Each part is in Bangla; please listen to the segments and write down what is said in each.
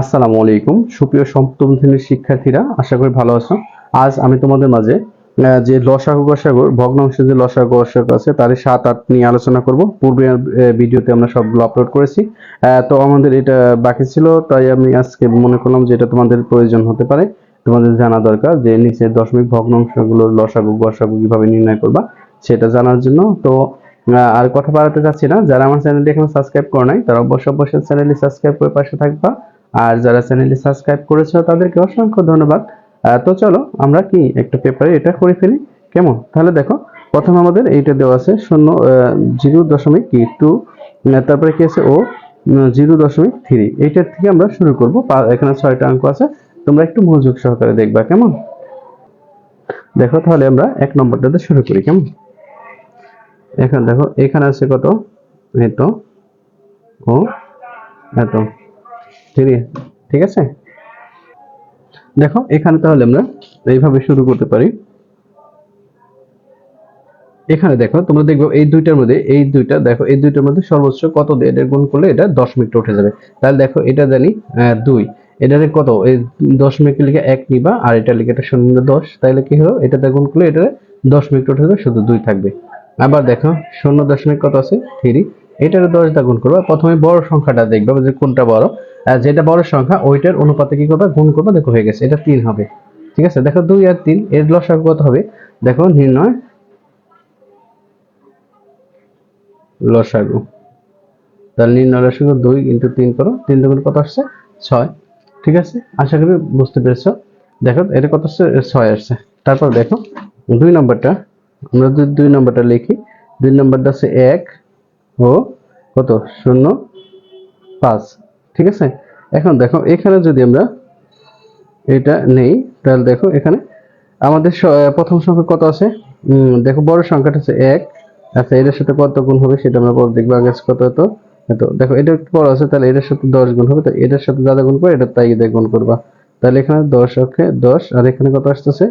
আসসালামু আলাইকুম। সুপ্রিয় সপ্তম শ্রেণির শিক্ষার্থীরা, আশা করি ভালো আছো। আজ আমি তোমাদের মাঝে যে লসাগু গসাগুর ভগ্নাংশ যে লসাগু গসাগু আছে তার সাত আট নিয়ে আলোচনা করব। পূর্বে ভিডিওতে আমরা সবগুলো আপলোড করেছি। তো আমাদের এটা বাকি ছিল, তাই আমি আজকে মনে করলাম যে এটা তোমাদের প্রয়োজন হতে পারে। তোমাদের জানা দরকার যে নিচে দশমিক ভগ্নাংশগুলোর লসাগু গসাগু কীভাবে নির্ণয় করবা, সেটা জানার জন্য। তো আর কথা বাড়াতে চাচ্ছি না। যারা আমার চ্যানেলটি এখনও সাবস্ক্রাইব করে নাই, তারা অবশ্যই অবশ্যই চ্যানেলটি সাবস্ক্রাইব করে পাশে থাকবা। আর যারা চ্যানেলটি সাবস্ক্রাইব করেছ, তাদেরকে অসংখ্য ধন্যবাদ। তো চলো, আমরা কি একটা পেপারে এটা করে ফেলি? কেমন? তাহলে দেখো, প্রথম আমাদের এইটা দেওয়া আছে, শূন্য জিরো দশমিক কি টু তারপরে কি আছে, ও জিরো দশমিক থ্রি এইটার থেকে আমরা শুরু করব এখানে ছয়টা অঙ্ক আছে, তোমরা একটু মনোযোগ সহকারে দেখবা, কেমন? দেখো, তাহলে আমরা এক নম্বরটাতে শুরু করি, কেমন? এখন দেখো, এখানে আছে কত? এত, ও, এত। ঠিক আছে? দেখো, এখানে তাহলে আমরা এইভাবে শুরু করতে পারি। এখানে দেখো, তোমরা দেখবে এই দুইটার মধ্যে, এই দুইটা, দেখো, এই দুইটার মধ্যে সর্বোচ্চ কত দিয়ে এটা গুণ করলে এটা দশমিকটা উঠে যাবে। তাহলে দেখো, এটা জানি দুই। এটারে কত? এই দশমিক লিখে এক নিবা, আর এটা লিখে এটা শূন্য দশ। তাহলে কি হলো? এটাতে গুণ করলে এটা দশমিকটা উঠে যাবে, শুধু দুই থাকবে। আবার দেখো, শূন্য দশমিক কত আছে? থ্রি। এটারে দশ দা করবা। প্রথমে বড় সংখ্যাটা দেখবা, যে কোনটা বড়? যেটা বড় সংখ্যা, ওইটার অনুপাতে কি করবা? গুণ করবা, দেখো হয়ে গেছে, এটা তিন হবে। ঠিক আছে? দেখো দুই আর তিন, এর লসাগু কত হবে? দেখো নির্ণয় লসাগু। তাহলে নির্ণয় লসাগু দুই ইন্টু তিন করো, তিন দুগুণ কত আসছে? ছয়। ঠিক আছে? আশা করি বুঝতে পেরেছ। দেখো, এটা কত আসছে? ছয় আসছে। তারপর দেখো, দুই নম্বরটা, আমরা যদি দুই নম্বরটা লিখি, দুই নম্বরটা আছে এক ও কত? শূন্য, পাঁচ। ঠিক আছে? এখন দেখো, এখানে যদি আমরা এটা নেই, তাহলে দেখো এখানে আমাদের প্রথম সংখ্যা কত আছে? দেখো বড় সংখ্যাটা আছে এক। আচ্ছা এটার সাথে কত গুণ হবে সেটা আমরা পরে দেখব। আগে কত এত এত, দেখো, এটা একটু বড় আছে, তাহলে এটার সাথে দশ গুণ হবে। তো এটার সাথে যারা গুণ করে, এটা তাই দিয়ে গুণ করবা। তাহলে এখানে দশ অক্ষে দশ, আর এখানে কত আসতেছে?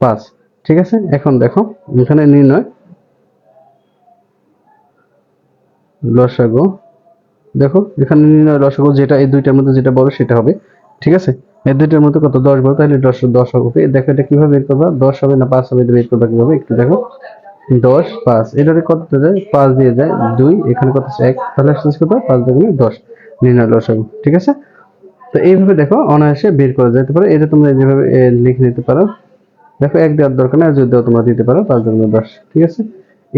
পাঁচ। ঠিক আছে? এখন দেখো, এখানে নির্ণয়। লসাগু দেখো, এখানে নির্ণয় লসাগু যেটা, এই দুইটার মধ্যে যেটা বড় সেটা হবে। ঠিক আছে? এই দুইটার মধ্যে কত? দশ বড় তাহলে দশ দশ হবে। দেখো, এটা কীভাবে বের করবা? দশ হবে না পাঁচ হবে, এটা বের করবা কীভাবে? একটু দেখো। দশ, পাঁচ। এটাতে কত যায় পাঁচ দিয়ে যায় দুই। এখানে কত এক। তাহলে কত? পাঁচ দুগুণে দশ। নির্ণয় লসাগু ঠিক আছে? তো এইভাবে দেখো, অনায়াসে বের করা যেতে পারে। এটা তোমরা যেভাবে লিখে নিতে পারো। দেখো, এক দেওয়ার দরকার নেই, আর যদি তোমরা দিতে পারো, পাঁচ দশ। ঠিক আছে?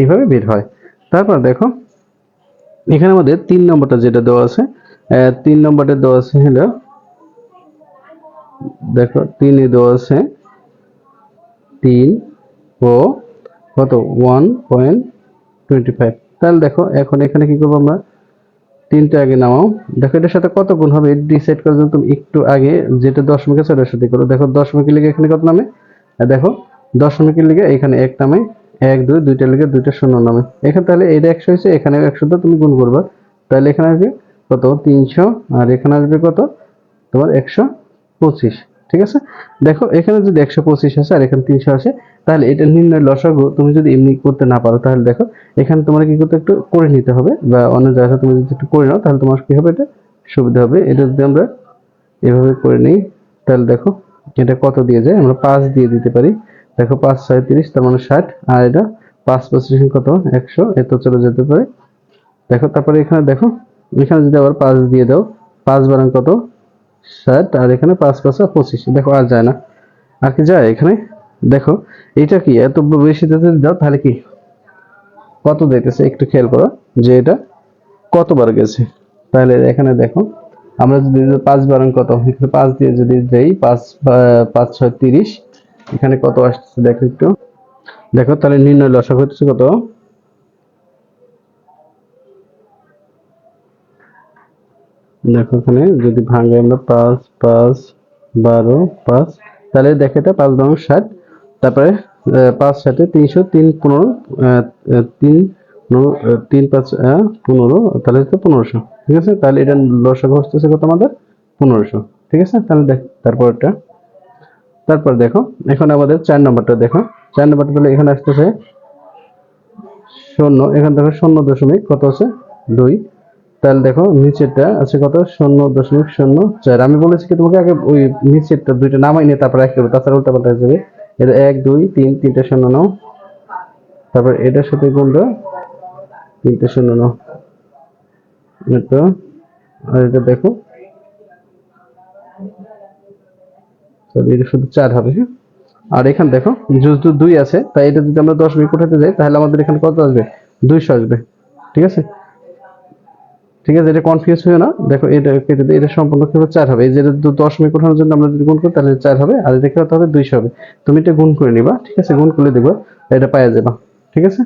এইভাবে বের হয়। তারপর দেখো এখানে আমাদের তিন নম্বরটা যেটা দেওয়া আছে তিন নম্বরটা দেওয়া আছে হলো, দেখো, তিনে দেওয়া আছে, তিন ও কত? One point twenty five. তাহলে দেখো, এখন এখানে কি করব আমরা? তিনটা আগে নামাও। দেখো, এটার সাথে কত গুণ হবে? ডিসাইড করার জন্য তুমি একটু আগে যেটা দশমিক আছে ওটার সাথে করো দেখো, দশমিকের লিগে এখানে কত নামে? দেখো, দশমিকের লিগে এখানে এক নামে। এক, দুই, দুইটা লিগে দুইটা শূন্য নামে। এখানে তাহলে এটা একশো হয়েছে, এখানে একশো তো তুমি গুণ করবা। তাহলে এখানে আসবে কত? তিনশো। আর এখানে আসবে কত? তোমার একশো পঁচিশ। ঠিক আছে? দেখো, এখানে যদি একশো পঁচিশ আসে আর এখানে তিনশো আসে, তাহলে এটা নির্ণয় লসাগু তুমি যদি এমনি করতে না পারো, তাহলে দেখো, এখানে তোমার কি করতে একটু করে নিতে হবে বা অন্য জায়গায় তুমি যদি একটু করে নাও, তাহলে তোমার কি হবে? এটা সুবিধা হবে। এটা যদি আমরা এভাবে করে নিই, তাহলে দেখো, এটা কত দিয়ে যায়? আমরা পাঁচ দিয়ে দিতে পারি। দেখো পাঁচ, ছয়, তিরিশ, তার মানে ষাট। আর এটা পাঁচ পঁচিশ কত? একশো। এত চলে যেতে পারে। দেখো, তারপরে এখানে দেখো, এখানে যদি আবার পাঁচ দিয়ে দাও, পাঁচ বারাং কত? ষাট। আর এখানে পাঁচ পাঁচ পঁচিশ। দেখো, আর যায় না। আর কি যায় এখানে? দেখো এটা কি? এত বেশি দাও তাহলে কি? কত দিতেছে? একটু খেয়াল করো যে এটা কতবার গেছে। তাহলে এখানে দেখো, আমরা যদি পাঁচ বারাং কত? পাঁচ দিয়ে যদি দেই, পাঁচ পাঁচ, ছয়, তিরিশ। এখানে কত আসতেছে? দেখো একটু। দেখো, তাহলে নির্ণয় লসক হচ্ছে কত? দেখো এখানে, যদি ভাঙে আমরা পাঁচ পাঁচ, বারো, পাঁচ, তাহলে দেখো এটা পাঁচ বারো ষাট। তারপরে পাঁচ ষাটে তিনশো তিন পনেরো তিন তিন, পাঁচ পনেরো, তাহলে হচ্ছে পনেরোশো। ঠিক আছে? তাহলে এটা লসক হচ্ছে কত আমাদের? পনেরোশো। ঠিক আছে? তাহলে দেখ, তারপর তারপরটা তারপর দেখো, এখন আমাদের চার নম্বরটা দেখো। চার নম্বরটা তাহলে এখানে আসতেছে শূন্য, এখানে দেখো শূন্য দশমিক কত আছে? দুই। তাহলে দেখো, নিচেরটা আছে কত? শূন্য দশমিক শূন্য চার। আমি বলেছি কি তোমাকে আগে ওই নিচেরটা দুইটা নামাই নিয়ে তারপরে হবে, তাছাড়া উল্টা পাল্টা যাবে। এটা এক, দুই, তিন, তিনটা শূন্য নাও। তারপর এটার সাথে গুণ দাও। তিনটা শূন্য নাও। এটা আর এটা দেখো তাহলে এটা শুধু চার হবে হ্যাঁ? আর এখানে দেখো, যেহেতু দুই আছে, তাই এটা যদি আমরা দশমিক উঠাতে যাই, তাহলে আমাদের এখানে কত আসবে? দুইশো আসবে, ঠিক আছে? ঠিক আছে, এটা কনফিউজ হয়ে না। দেখো, এটা কেটে এটা সম্পূর্ণ কি হবে চার হবে। এই যে এটা দু- দশমিক ওঠানোর জন্য আমরা যদি গুণ করি, তাহলে চার হবে। আর এটা কি হবে? দুইশো হবে। তুমি এটা গুণ করে নিবা, ঠিক আছে? গুণ করলে দেখবা, এটা পাওয়া যাবে, ঠিক আছে?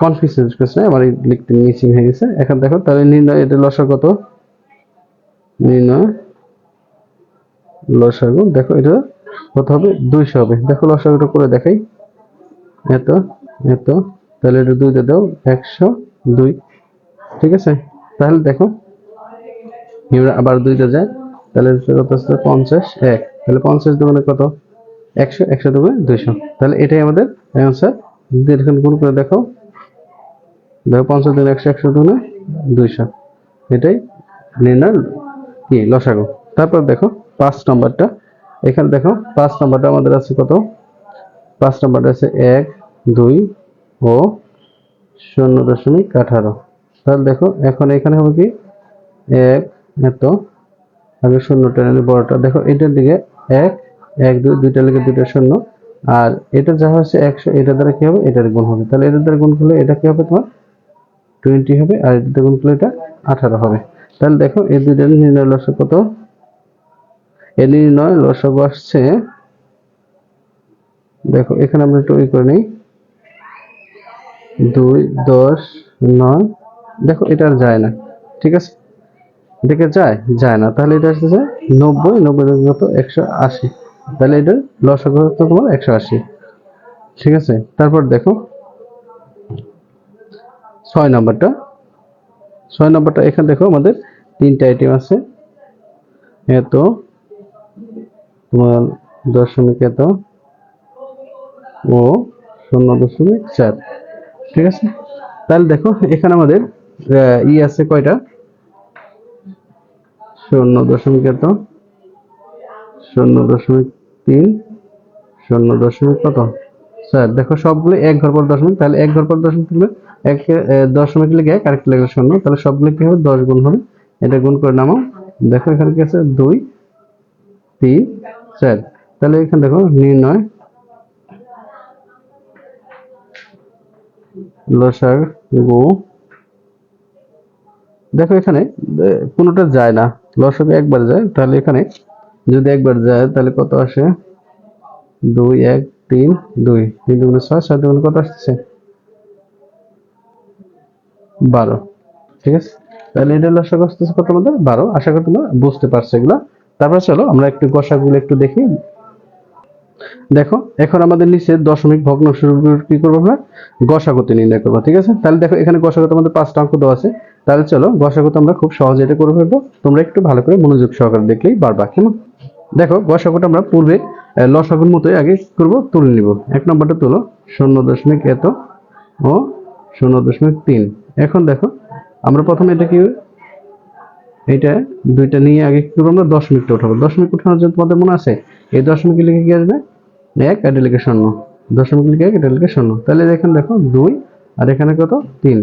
কনফিউজ করছে আমার লিখতে মিসিং হয়ে গেছে। এখন দেখো, তাহলে নির্ণয়, এটা লসা কত? নির্ণয় লসাগু, দেখো এটা কত হবে? দুইশো হবে। দেখো লসাগুটা করে দেখাই। এত এত, তাহলে এটা দুইটা দাও, একশো দুই। ঠিক আছে? তাহলে দেখো আবার দুইটা যায়। তাহলে কত হচ্ছে পঞ্চাশ এক। তাহলে পঞ্চাশ দুগুণে কত? একশো একশো দুগুণে দুইশো। তাহলে এটাই আমাদের অ্যান্সার যদি এখানে গুণ করে দেখো দেখো পঞ্চাশ দুগুণে একশো একশো দুগুণে দুইশো। এটাই নির্ণয় কি? লসাগু। তারপর দেখো পাঁচ নম্বরটা। এখানে দেখো, পাঁচ নম্বরটা আমাদের আছে কত? পাঁচ নম্বরটা আছে এক, দুই ও শূন্য দশমিক আঠারো। তাহলে দেখো, এখন এখানে হবে কি? এক, এত। আগে শূন্যটা নিলে বড়টা। দেখো, এটার দিকে এক এক, দুই, দুইটা লিখে দুইটা শূন্য। আর এটা যা হচ্ছে একশো, এটা দ্বারা কি হবে? এটার গুণ হবে। তাহলে এটার দ্বারা গুণ করলে এটা কি হবে তোমার? টোয়েন্টি হবে, আর এটা গুণ করলে এটা আঠারো হবে। তাহলে দেখো, এই দুইটা নির্ণয় লসক কত? এর নির্ণয় লসক আসছে। দেখো, এখানে আমরা একটু ওই করে নিই। দুই, দশ, নয়। দেখো, এটা আর যায় না। ঠিক আছে? এটাকে যায়? যায় না। তাহলে এটা আসতেছে নব্বই নব্বই একশো আশি। তাহলে এটার হচ্ছে তোমার একশো আশি। ঠিক আছে? তারপর দেখো। ছয় নম্বরটা। ছয় নম্বরটা, এখানে দেখো আমাদের তিনটা আইটেম আছে। এত তোমার দশমিক এত ও শূন্য দশমিক চার। ঠিক আছে? তাহলে দেখো, এখানে আমাদের ই আছে কয়টা? শূন্য দশমিক এত, শূন্য দশমিক তিন, শূন্য দশমিক কত? স্যার দেখো, সবগুলো এক ঘর পর দশমিক, তাহলে এক ঘর পর দশমিক থাকলে এক দশমিক লিখে এক আরেকটা লিখে শূন্য, তাহলে সবগুলো কি হবে? দশ গুণ হবে। এটা গুণ করে নামাও। দেখো এখানে কি আছে? দুই তিন চার তাহলে এখানে দেখো, নির্ণয়। লসার গো। দেখো এখানে কোনোটা যায় না। একবার যায়, তাহলে এখানে যদি একবার যায়, তাহলে কত আসে? দুই, এক, তিন, দুই। তিন দুগুণে ছয় ছয় দুগুণে কত আসছে বারো। ঠিক আছে? তাহলে এটা লসাগু আসতেছে কত আমাদের? বারো। আশা করি তোমরা বুঝতে পারছ এগুলো। তারপরে চলো, আমরা একটু গসাগুলো একটু দেখি। দেখো, এখন আমাদের নিচে দশমিক ভগ্নাংশ কি করব আমরা? গসাগতি নির্ণয় করব, ঠিক আছে? তাহলে দেখো, এখানে গসাগত আমাদের পাঁচটা অঙ্ক দেওয়া আছে। তাহলে চলো, গসাগত আমরা খুব সহজে এটা করে ফেলব। তোমরা একটু ভালো করে মনোযোগ সহকারে দেখলেই পারবা, কেমন? দেখো, গসাগুটা আমরা পূর্বে লসাগুর মতোই আগে করব, তুলে নিব। এক নম্বরটা তুলো, শূন্য দশমিক এত ও শূন্য দশমিক তিন। এখন দেখো, আমরা প্রথমে এটা কি এইটা দুইটা নিয়ে আগে কি করব আমরা? দশমিকটা উঠাবো দশমিক উঠানোর জন্য তোমাদের মনে আছে? এই দশমিক লিখে কি আসবে? এক এটা লিখে শূন্য। দশমিক লিখে এক, এটা লিখে শূন্য। তাহলে এখানে দেখো দুই, আর এখানে কত? তিন।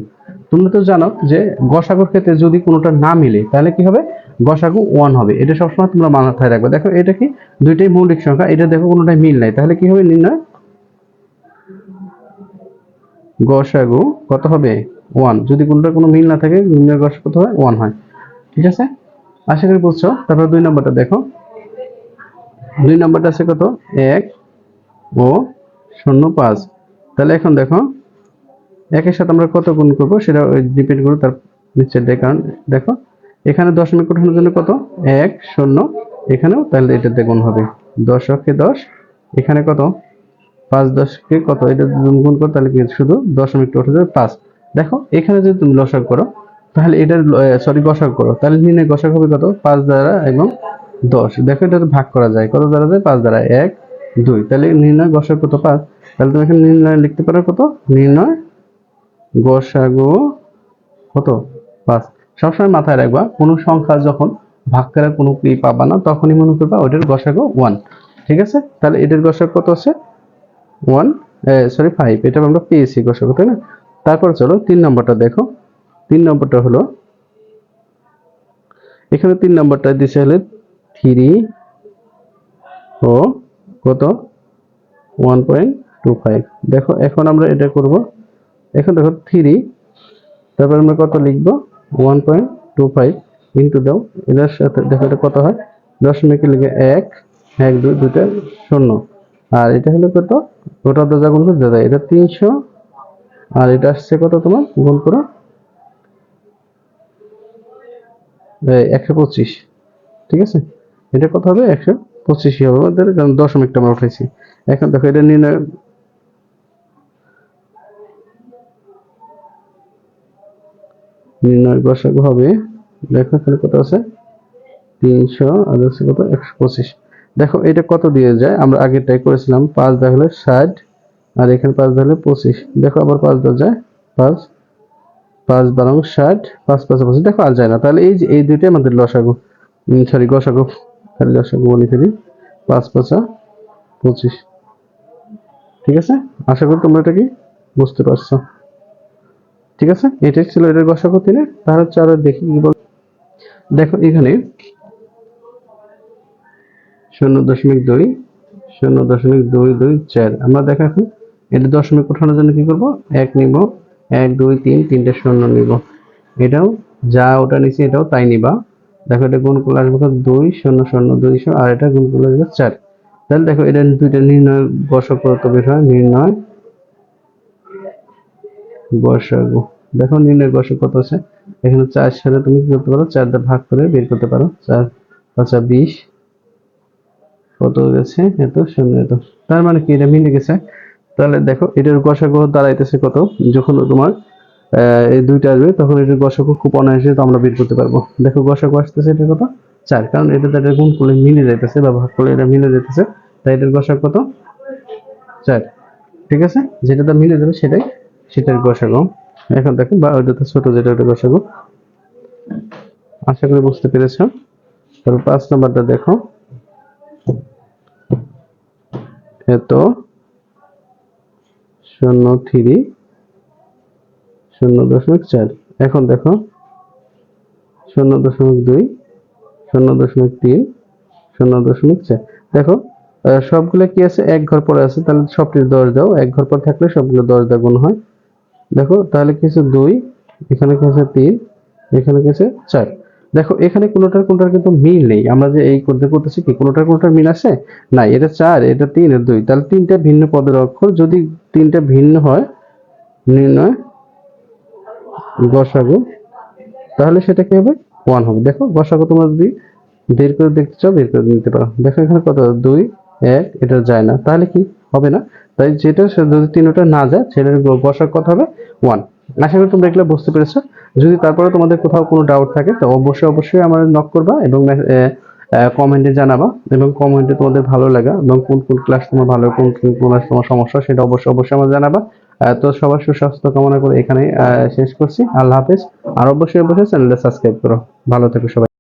তোমরা তো জানো যে গসাগুর ক্ষেত্রে যদি কোনোটা না মিলে, তাহলে কি হবে? গসাগু ওয়ান হবে। এটা সবসময় তোমরা মাথায় রাখবে। দেখো, এটা কি? দুইটাই মৌলিক সংখ্যা। এটা দেখো কোনোটাই মিল নাই। তাহলে কি হবে? নির্ণয়? গসাগু কত হবে? ওয়ান। যদি কোনোটা কোনো মিল না থাকে, নির্ণয় গসা কত হয়? ওয়ান হয়। ঠিক আছে? আশা করি বুঝছ। তারপর দুই নম্বরটা দেখো। দুই নম্বরটা আছে কত? এক ও শূন্য পাঁচ। তাহলে এখন দেখো, একের সাথে আমরা কত গুণ করব সেটা ডিপেন্ড করব তার নিচের কারণ দেখো, এখানে দশমিক উঠানোর জন্য কত? এক, শূন্য, এখানেও তাহলে এটাতে গুণ হবে। দশকে দশ, এখানে কত? পাঁচ দশকে কত? এটা গুণ করো, তাহলে শুধু দশমিকটা উঠে যাবে? পাঁচ। দেখো, এখানে যদি তুমি লসাগ করো তাহলে এটার সরি গসাগ করো। তাহলে নির্ণয় গসাগ হবে কত? পাঁচ দ্বারা এবং দশ। দেখো এটা ভাগ করা যায়। কত দ্বারা যায়? পাঁচ দ্বারা। এক, দুই। তাহলে নির্ণয় গসাগ কত? পাঁচ। তাহলে তুমি এখানে নির্ণয় লিখতে পারো কত? নির্ণয় গসাগু কত? পাঁচ। সবসময় মাথায় রাখবা, কোনো সংখ্যা যখন ভাগ করে কোনো কি পাবা না, তখনই মনে করবা ওইটার গসাগু ওয়ান ঠিক আছে? তাহলে এটার গসাগু কত আছে? ওয়ান সরি ফাইভ এটা আমরা পেয়েছি গসাগু তাই না? তারপর চলো তিন নম্বরটা দেখো। তিন নম্বরটা হলো, এখানে তিন নম্বরটা দিছে হলে থ্রি ও কত? One point two five. দেখো, এখন আমরা এটা করব। এখন দেখো থ্রি, তারপর আমরা কত লিখব? One point two five into দাও এটার সাথে দেখো এটা কত হয়? দশমিকে লিখে এক এক, দুই, দুইটা শূন্য। আর এটা হলো কত? ওটা যা গুণ করতে দেয় এটা তিনশো, আর এটা আসছে কত তোমার? গুণ করো একশো পঁচিশ, ঠিক আছে? এটা কত হবে একশো পঁচিশই হবে। আমাদের কারণ দশমিকটা আমরা উঠাইছি। এখন দেখো এটা নির্ণয় নির্ণয় গসাগু হবে, দেখো এখানে কত আছে? তিনশো, আর হচ্ছে কত? একশো পঁচিশ। দেখো এটা কত দিয়ে যায়? আমরা আগেরটাই করেছিলাম, পাঁচ হলে ষাট, আর এখানে পাঁচ হলে পঁচিশ। দেখো আবার পাঁচ দেওয়া যায়, পাঁচ পাঁচ বারং ষাট, পাঁচ পাঁচ পঁচিশ দেখো আর যায় না। তাহলে এই যে, এই দুইটাই আমাদের লসাগু। সরি গসাগু। খালি লসাগু বলি ফেলি। পাঁচ পাঁচা পঁচিশ। ঠিক আছে? আশা করি তোমরা এটা কি বুঝতে পারছ। ঠিক আছে? এটাই ছিল এটার গসাগু তিনে। তাহলে চলো দেখি কি বল। দেখো এখানে শূন্য দশমিক দুই, শূন্য দশমিক দুই দুই চার। আমরা দেখো এখন এটা দশমিক ওঠানোর জন্য কি করব? এক নিব। এক, দুই, তিন, তিনটে শূন্য নিব। এটাও যা ওটা নিচে এটাও তাই নিবা। দেখো এটা গুণ করলে আসবে? দুই, শূন্য শূন্য, দুইশো, আর এটা গুণ করলে আসবে চার। তাহলে দেখো এটা দুইটা নির্ণয় গসক কত বের হয়, নির্ণয় গসাগু দেখো নির্ণয় গসক কত আছে? এখানে চার সাথে তুমি কি করতে পারো? চার ভাগ করে বের করতে পারো। চার পাঁচা বিশ। কত গেছে? এত, শূন্য, এত। তার মানে কি? এটা মিলে গেছে তাহলে দেখো, এটার গসাগু দাঁড়াইতেছে কত? যখন তোমার এই দুইটা আসবে, তখন এটার গসাগু খুব অনায়াসে তো আমরা বের করতে পারব। দেখো, গসাগু আসতেছে এটা কত? চার। কারণ এটা তো এটা গুণ করলে মিলে যাইতেছে বা ভাগ করলে এটা মিলে যাইতেছে। তাই এটার গসাগু কত? চার। ঠিক আছে? যেটা তো মিলে যাবে সেটাই, সেটার গসাগু। এখন দেখো, বা ওইটা তো ছোট, যেটা ওটা গসাগু। আশা করি বুঝতে পেরেছ। তারপর পাঁচ নাম্বারটা দেখো। এত। শূন্য থ্রি শূন্য দশমিক চার। এখন দেখো, শূন্য দশমিক দুই, শূন্য দশমিক তিন, শূন্য দশমিক চার। দেখো সবগুলো কি আছে? এক ঘর পরে আছে, তাহলে সবটির দশ দাও। এক ঘর পর থাকলে সবগুলো দশ দা গুণ হয়। দেখো, তাহলে কি আছে দুই, এখানে কি আছে তিন, এখানে কি আছে চার। দেখো, এখানে কোনোটার কোনোটার কিন্তু মিল নেই। আমরা যে এই করতে করতেছি কি, কোনোটার কোনোটার মিল আছে? না এটা চার, এটা তিন, এটা দুই। তাহলে তিনটা ভিন্ন পদের অক্ষর যদি তিনটা ভিন্ন হয়, নির্ণয় গসাগু, তাহলে সেটা কি হবে? ওয়ান হবে। দেখো, গসাগু তোমরা যদি বের করে দেখতে চাও, বের করে নিতে পারো। দেখো এখানে কত? দুই, এক, এটা যায় না। তাহলে কি? হবে না? তাই যেটা যদি তিনটা না যায়, সেটার গ- গসাগু কত হবে? ওয়ান আশা করি তোমরা এগুলো বুঝতে পেরেছ। যদি তারপরে তোমাদের কোথাও কোনো ডাউট থাকে, তো অবশ্যই অবশ্যই আমার নক করবা এবং কমেন্টে জানাবা এবং কমেন্টে তোমাদের ভালো লাগা এবং কোন কোন ক্লাস তোমার ভালো, কোন কোন ক্লাস তোমার সমস্যা, সেটা অবশ্যই অবশ্যই আমার জানাবা। তো সবার সুস্বাস্থ্য কামনা করে এখানে শেষ করছি। আল্লাহ হাফেজ। আর অবশ্যই অবশ্যই চ্যানেলটা সাবস্ক্রাইব করো। ভালো থেকো সবাই।